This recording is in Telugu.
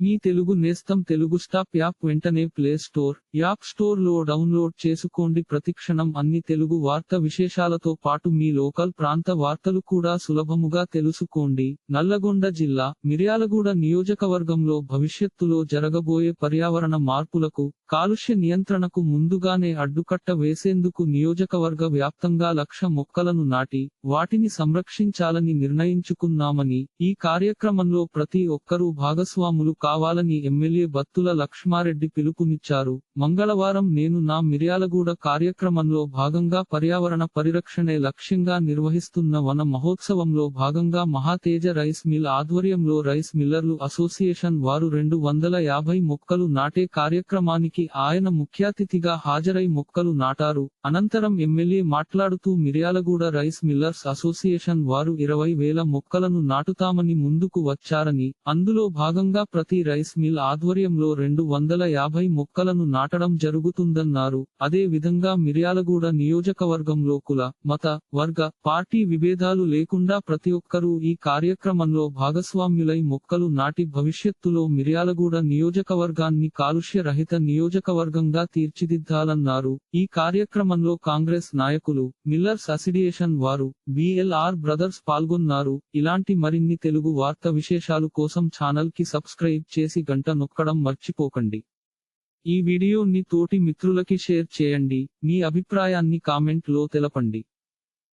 మీ తెలుగు నేస్తం తెలుగు స్టాప్ యాప్ వెంటనే ప్లే స్టోర్ యాప్ స్టోర్లో డౌన్లోడ్ చేసుకోండి. ప్రతిక్షణం అన్ని తెలుగు వార్త విశేషాలతో పాటు మీ లోకల్ ప్రాంత వార్తలు కూడా సులభముగా తెలుసుకోండి. నల్లగొండ జిల్లా మిర్యాలగూడ నియోజకవర్గంలో భవిష్యత్తులో జరగబోయే పర్యావరణ మార్పులకు కాలుష్య నియంత్రణకు ముందుగానే అడ్డుకట్ట వేసేందుకు నియోజకవర్గ వ్యాప్తంగా లక్ష మొక్కలను నాటి వాటిని సంరక్షించాలని నిర్ణయించుకున్నామని ఈ కార్యక్రమంలో ప్రతి ఒక్కరూ భాగస్వాములు కావాలని ఎమ్మెల్యే బత్తుల లక్ష్మారెడ్డి పిలుపునిచ్చారు. మంగళవారం నేను నా మిర్యాలగూడ కార్యక్రమంలో భాగంగా పర్యావరణ పరిరక్షణే లక్ష్యంగా నిర్వహిస్తున్న వన మహోత్సవంలో భాగంగా మహాతేజ రైస్ మిల్ ఆధ్వర్యంలో రైస్ మిల్లర్లు అసోసియేషన్ వారు రెండు వందల యాభై మొక్కలు నాటే కార్యక్రమానికి ఆయన ముఖ్యాతిథిగా హాజరై మొక్కలు నాటారు. అనంతరం ఎమ్మెల్యే మాట్లాడుతూ మిర్యాలగూడ రైస్ మిల్లర్స్ అసోసియేషన్ వారు ఇరవై వేల మొక్కలను నాటుతామని ముందుకు వచ్చారని అందులో భాగంగా ప్రతి రైస్ మిల్ ఆధ్వర్యంలో రెండు వందల యాభై మొక్కలను నాటడం జరుగుతుందన్నారు. అదే విధంగా మిర్యాలగూడ నియోజకవర్గంలో కుల మత వర్గ పార్టీ విభేదాలు లేకుండా ప్రతి ఒక్కరూ ఈ కార్యక్రమంలో భాగస్వామ్యులై మొక్కలు నాటి భవిష్యత్తులో మిర్యాలగూడ నియోజకవర్గాన్ని కాలుష్య రహిత నియోజకవర్గంగా తీర్చిదిద్దాలన్నారు. ఈ కార్యక్రమంలో కాంగ్రెస్ నాయకులు మిల్లర్స్ అసిడియేషన్ వారు బిఎల్ఆర్ బ్రదర్స్ పాల్గొన్నారు. ఇలాంటి మరిన్ని తెలుగు వార్త విశేషాలు కోసం ఛానల్కి సబ్స్క్రైబ్ చేసి గంట నొక్కడం మర్చిపోకండి. ఈ వీడియోని తోటి మిత్రులకి షేర్ చేయండి. మీ అభిప్రాయాన్ని కామెంట్లో తెలపండి.